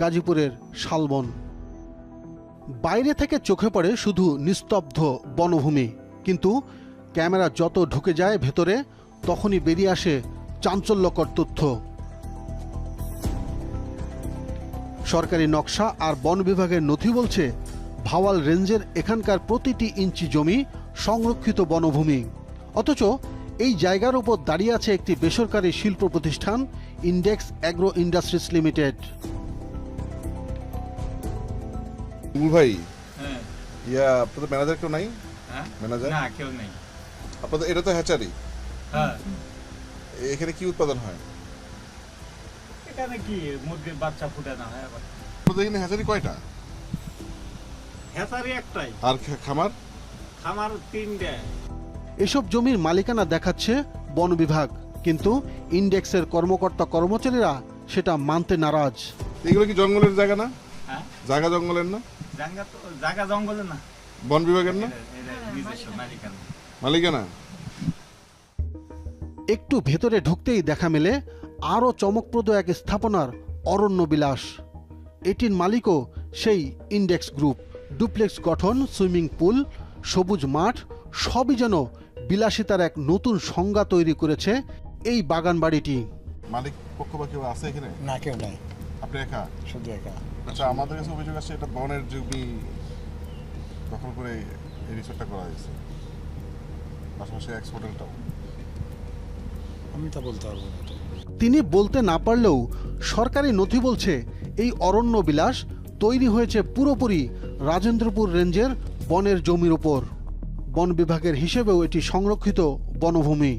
গাজীপুরের শালবন। বাইরে থেকে চোখে পড়ে শুধু নিস্তব্ধ বনভূমি, কিন্তু ক্যামেরা যত ঢুকে যায় ভেতরে, তখনই বেরিয়ে আসে চাঞ্চল্যকর তথ্য। সরকারি নকশা আর বন বিভাগের নথি বলছে, ভাওয়াল রেঞ্জের এখানকার প্রতিটি ইঞ্চি জমি সংরক্ষিত বনভূমি। অথচ এই জায়গার উপর দাঁড়িয়ে আছে একটি বেসরকারি শিল্প প্রতিষ্ঠান, ইন্ডেক্স অ্যাগ্রো ইন্ডাস্ট্রিজ লিমিটেড। ভাই? হ্যাঁ। ইয়া আপনাদের ম্যানেজার কেউ নাই? হ্যাঁ? ম্যানেজার না কেউ নেই। আপনাদের এটা তো হ্যাচারি হ্যাঁ। এখানে কি উৎপাদন হয়? এখানে কি মুরগির বাচ্চা ফুটে না হয় আবার? আপনাদের এখানে হ্যাচারি কয়টা? হেসারি একটাই। আর খামার? খামার তিনটে। এসব জমির মালিকানা দেখাচ্ছে বন বিভাগ কিন্তু ইন্ডেক্সের কর্মকর্তা কর্মচারীরা সেটা মানতে নারাজ। এগুলো কি জঙ্গলের জায়গা না? হ্যাঁ। জায়গা জঙ্গলের না? জায়গা তো জায়গা জঙ্গলে না। বন বিভাগের না? মালিকানা। একটু ভেতরে ঢুকতেই দেখা মেলে আরও চমকপ্রদ এক স্থাপনার অরণ্য বিলাস এটির মালিকও সেই ইন্ডেক্স গ্রুপ। ডুপ্লেক্স গঠন সুইমিং পুল সবুজ মাঠ সবই যেন বিলাসিতার এক নতুন সংজ্ঞা তৈরি করেছে এই বাগান বাড়িটি মালিক পক্ষ বা কেউ আছে এখানে? না কেউ নাই। আপনি একা? শুধু একা। আচ্ছা আমাদের কাছে অভিযোগ আছে এটা বনের জমি দখল করে এই রিসোর্টটা করা হয়েছে। পাশাপাশি এক্স হোটেলটাও আমি তা বলতে পারব না। তিনি বলতে না পারলেও সরকারি নথি বলছে এই অরণ্য বিলাস তৈরি হয়েছে পুরোপুরি রাজেন্দ্রপুর রেঞ্জের বনের জমির ওপর বন বিভাগের হিসেবেও এটি সংরক্ষিত বনভূমি।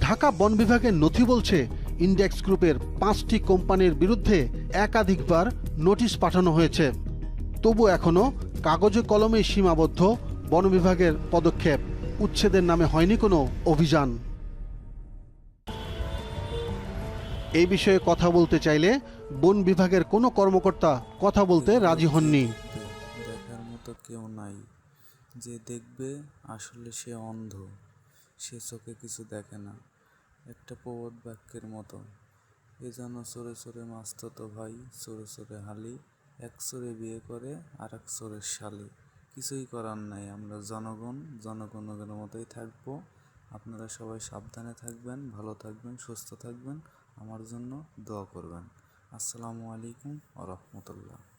ঢাকা বন বিভাগের নথি বলছে ইন্ডেক্স গ্রুপের পাঁচটি কোম্পানির বিরুদ্ধে একাধিকবার নোটিশ পাঠানো হয়েছে। তবু এখনও কাগজে কলমে সীমাবদ্ধ বন বিভাগের পদক্ষেপ উচ্ছেদের নামে হয়নি কোনো অভিযান। এই বিষয়ে কথা বলতে চাইলে বন বিভাগের কোনো কর্মকর্তা কথা বলতে রাজি হননি। দেখার মতো কেউ নাই। যে দেখবে আসলে সে অন্ধ, সে চোখে কিছু দেখে না। একটা প্রবাদ বাক্যের মতো। এ যেন চোরে চোরে মাস্ততো ভাই চোরে চোরে হালি, এক চোরে বিয়ে করে আর এক চোরের শালি। কিছুই করার নাই, আমরা জনগণ জনগণের মতোই থাকব। আপনারা সবাই সাবধানে থাকবেন, ভালো থাকবেন, সুস্থ থাকবেন। আমার জন্য দোয়া করবেন। আসসালামু আলাইকুম আ রহমতুল্লাহ।